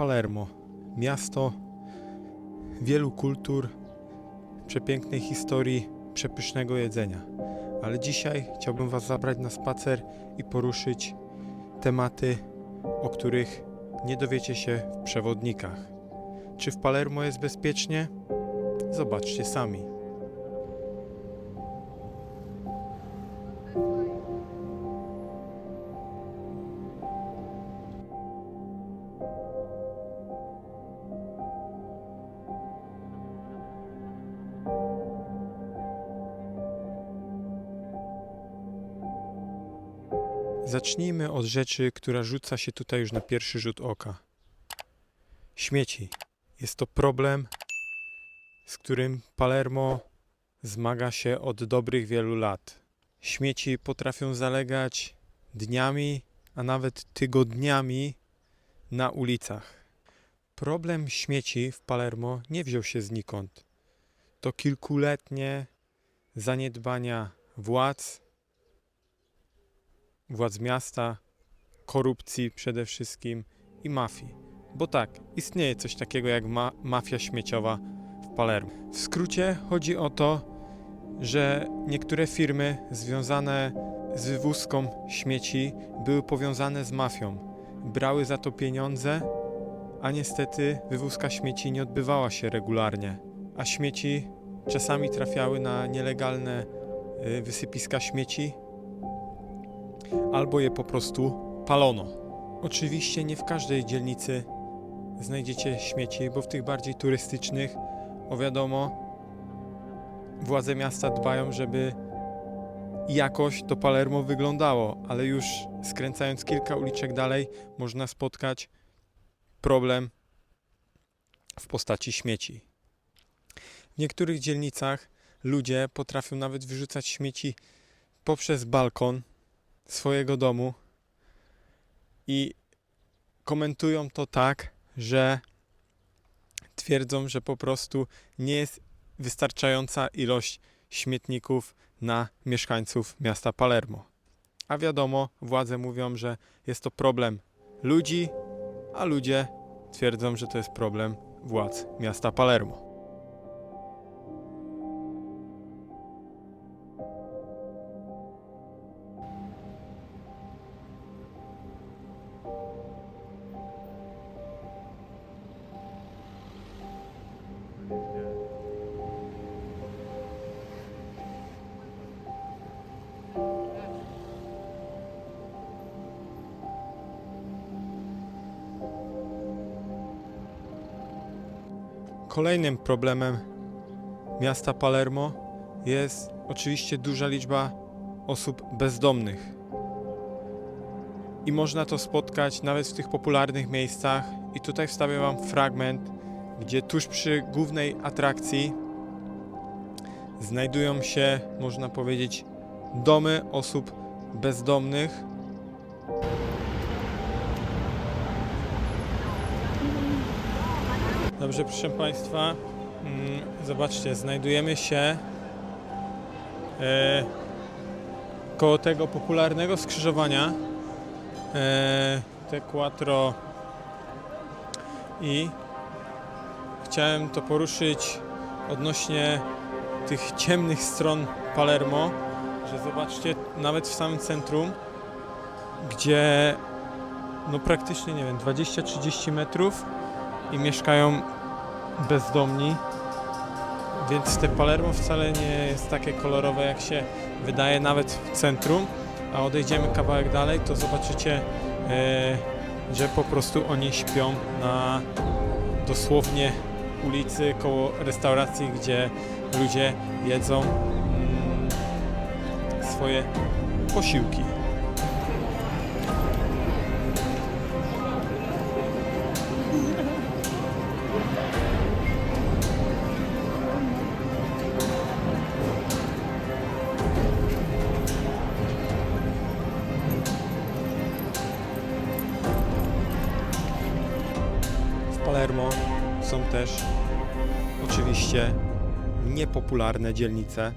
Palermo. Miasto wielu kultur, przepięknej historii, przepysznego jedzenia. Ale dzisiaj chciałbym Was zabrać na spacer i poruszyć tematy, o których nie dowiecie się w przewodnikach. Czy w Palermo jest bezpiecznie? Zobaczcie sami. Zacznijmy od rzeczy, która rzuca się tutaj już na pierwszy rzut oka. Śmieci. Jest to problem, z którym Palermo zmaga się od dobrych wielu lat. Śmieci potrafią zalegać dniami, a nawet tygodniami na ulicach. Problem śmieci w Palermo nie wziął się znikąd. To kilkuletnie zaniedbania władz, władz miasta, korupcji przede wszystkim i mafii. Bo tak, istnieje coś takiego jak ma mafia śmieciowa w Palermo. W skrócie chodzi o to, że niektóre firmy związane z wywózką śmieci były powiązane z mafią. Brały za to pieniądze, a niestety wywózka śmieci nie odbywała się regularnie, a śmieci czasami trafiały na nielegalne y, wysypiska śmieci, albo je po prostu palono. Oczywiście nie w każdej dzielnicy znajdziecie śmieci, bo w tych bardziej turystycznych, o wiadomo, władze miasta dbają, żeby jakoś to Palermo wyglądało, ale już skręcając kilka uliczek dalej, można spotkać problem w postaci śmieci. W niektórych dzielnicach ludzie potrafią nawet wyrzucać śmieci poprzez balkon swojego domu i komentują to tak, że twierdzą, że po prostu nie jest wystarczająca ilość śmietników na mieszkańców miasta Palermo. A wiadomo, władze mówią, że jest to problem ludzi, a ludzie twierdzą, że to jest problem władz miasta Palermo. Kolejnym problemem miasta Palermo jest oczywiście duża liczba osób bezdomnych. I można to spotkać nawet w tych popularnych miejscach. I tutaj wstawię Wam fragment, gdzie tuż przy głównej atrakcji znajdują się, można powiedzieć, domy osób bezdomnych. Dobrze, proszę Państwa, mm, zobaczcie, znajdujemy się e, koło tego popularnego skrzyżowania e, te Quattro. I chciałem to poruszyć odnośnie tych ciemnych stron Palermo, że zobaczcie, nawet w samym centrum, gdzie no praktycznie, nie wiem, 20-30 metrów i mieszkają bezdomni. Więc te Palermo wcale nie jest takie kolorowe, jak się wydaje, nawet w centrum. A odejdziemy kawałek dalej, to zobaczycie, e, że po prostu oni śpią na dosłownie ulicy koło restauracji, gdzie ludzie jedzą mm, swoje posiłki. Też oczywiście niepopularne dzielnice,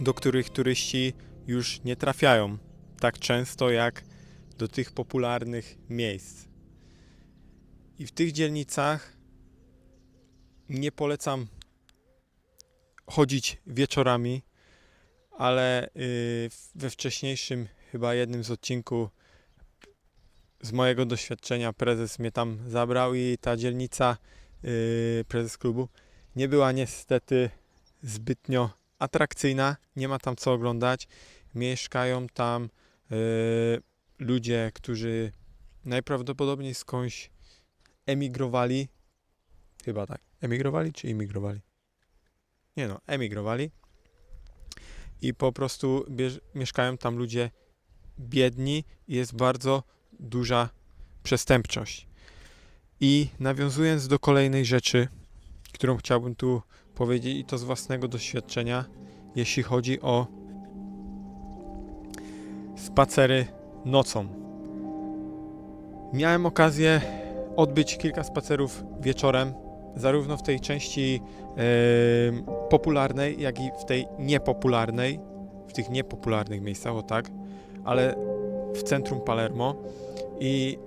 do których turyści już nie trafiają tak często jak do tych popularnych miejsc. I w tych dzielnicach nie polecam chodzić wieczorami, ale y, we wcześniejszym, chyba jednym z odcinków z mojego doświadczenia prezes mnie tam zabrał i ta dzielnica, y, prezes klubu, nie była niestety zbytnio atrakcyjna, nie ma tam co oglądać. Mieszkają tam y, ludzie, którzy najprawdopodobniej skądś emigrowali. Chyba tak. Emigrowali czy imigrowali? Nie no, emigrowali. I po prostu mieszkają tam ludzie biedni jest bardzo duża przestępczość. I nawiązując do kolejnej rzeczy, którą chciałbym tu powiedzieć, i to z własnego doświadczenia, jeśli chodzi o spacery nocą. Miałem okazję odbyć kilka spacerów wieczorem, zarówno w tej części em, popularnej, jak i w tej niepopularnej, w tych niepopularnych miejscach, o tak, ale w centrum Palermo i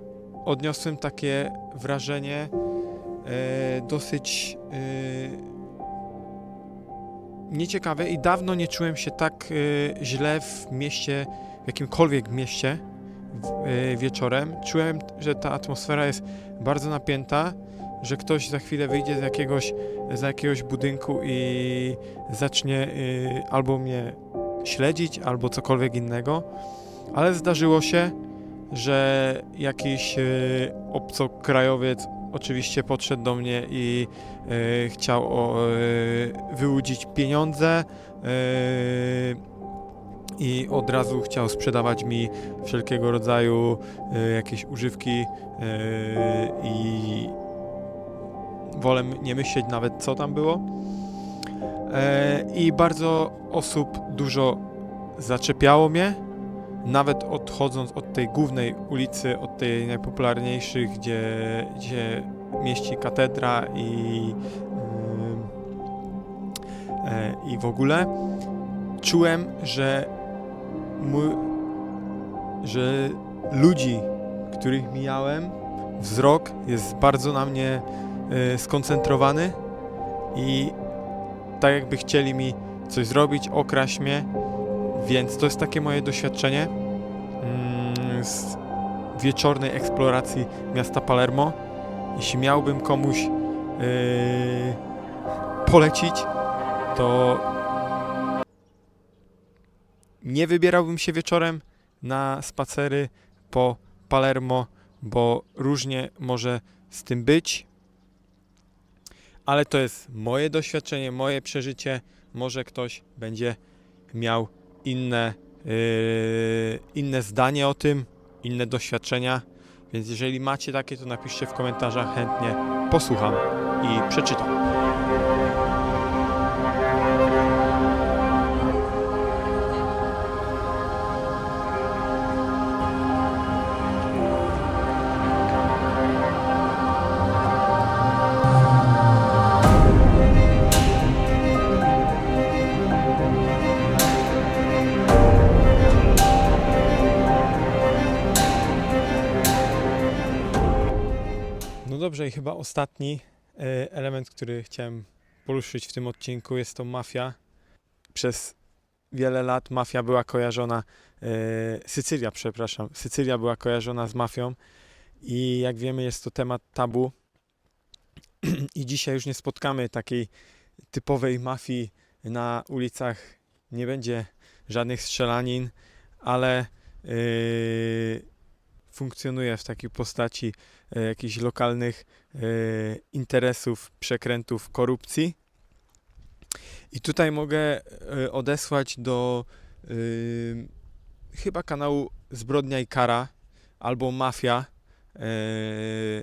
odniosłem takie wrażenie e, dosyć e, nieciekawe i dawno nie czułem się tak e, źle w mieście, w jakimkolwiek mieście w, e, wieczorem. Czułem, że ta atmosfera jest bardzo napięta, że ktoś za chwilę wyjdzie z jakiegoś, z jakiegoś budynku i zacznie e, albo mnie śledzić, albo cokolwiek innego. Ale zdarzyło się, że jakiś e, obcokrajowiec oczywiście podszedł do mnie i e, chciał e, wyłudzić pieniądze i od razu chciał sprzedawać mi wszelkiego rodzaju jakieś używki i wolę nie myśleć nawet co tam było. I bardzo osób dużo zaczepiało mnie, nawet odchodząc od tej głównej ulicy, od tej najpopularniejszych, gdzie, gdzie mieści katedra i, e, i w ogóle, czułem, że, mój, że ludzi, których mijałem, wzrok jest bardzo na mnie e, skoncentrowany i tak jakby chcieli mi coś zrobić, okraść mnie, więc to jest takie moje doświadczenie mm, z wieczornej eksploracji miasta Palermo. Jeśli miałbym komuś yy, polecić, to nie wybierałbym się wieczorem na spacery po Palermo, bo różnie może z tym być. Ale to jest moje doświadczenie, moje przeżycie. Może ktoś będzie miał inne, yy, inne zdanie o tym, inne doświadczenia. Więc jeżeli macie takie, to napiszcie w komentarzach, chętnie posłucham i przeczytam. Dobrze, i chyba ostatni e, element, który chciałem poruszyć w tym odcinku, jest to mafia. Przez wiele lat mafia była kojarzona, e, Sycylia, przepraszam, Sycylia była kojarzona z mafią i jak wiemy, jest to temat tabu. I dzisiaj już nie spotkamy takiej typowej mafii na ulicach. Nie będzie żadnych strzelanin, ale yy, funkcjonuje w takiej postaci e, jakichś lokalnych e, interesów, przekrętów, korupcji. I tutaj mogę e, odesłać do chyba kanału Zbrodnia i Kara albo Mafia,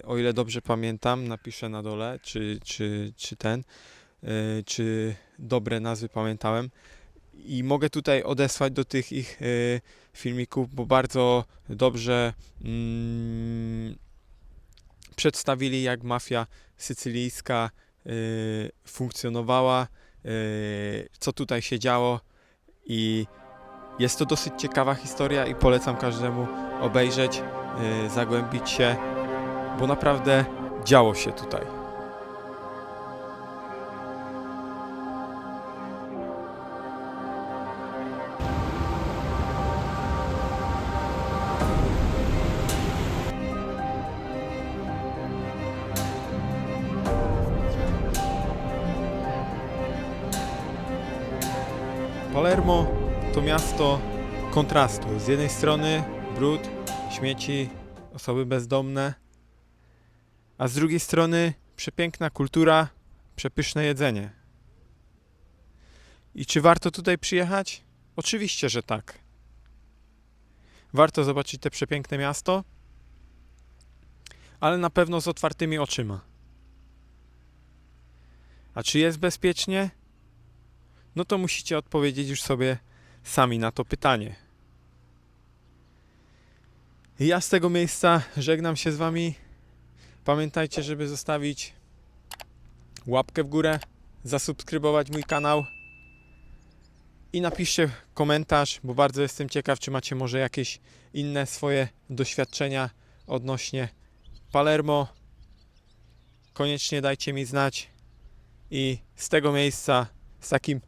o ile dobrze pamiętam, napiszę na dole, czy, czy, czy ten, czy dobre nazwy pamiętałem. I mogę tutaj odesłać do tych ich e, filmików, bo bardzo dobrze mm, przedstawili, jak mafia sycylijska y, funkcjonowała, y, co tutaj się działo i jest to dosyć ciekawa historia i polecam każdemu obejrzeć, zagłębić się, bo naprawdę działo się tutaj. Palermo to miasto kontrastu. Z jednej strony brud, śmieci, osoby bezdomne, a z drugiej strony przepiękna kultura, przepyszne jedzenie. I czy warto tutaj przyjechać? Oczywiście, że tak. Warto zobaczyć te przepiękne miasto, ale na pewno z otwartymi oczyma. A czy jest bezpiecznie? No to musicie odpowiedzieć już sobie sami na to pytanie. Ja z tego miejsca żegnam się z Wami. Pamiętajcie, żeby zostawić łapkę w górę, zasubskrybować mój kanał i napiszcie komentarz, bo bardzo jestem ciekaw, czy macie może jakieś inne swoje doświadczenia odnośnie Palermo. Koniecznie dajcie mi znać i z tego miejsca, z takim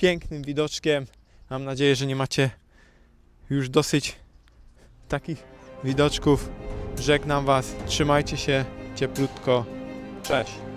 pięknym widoczkiem, mam nadzieję, że nie macie już dosyć takich widoczków. Żegnam Was, trzymajcie się cieplutko. Cześć.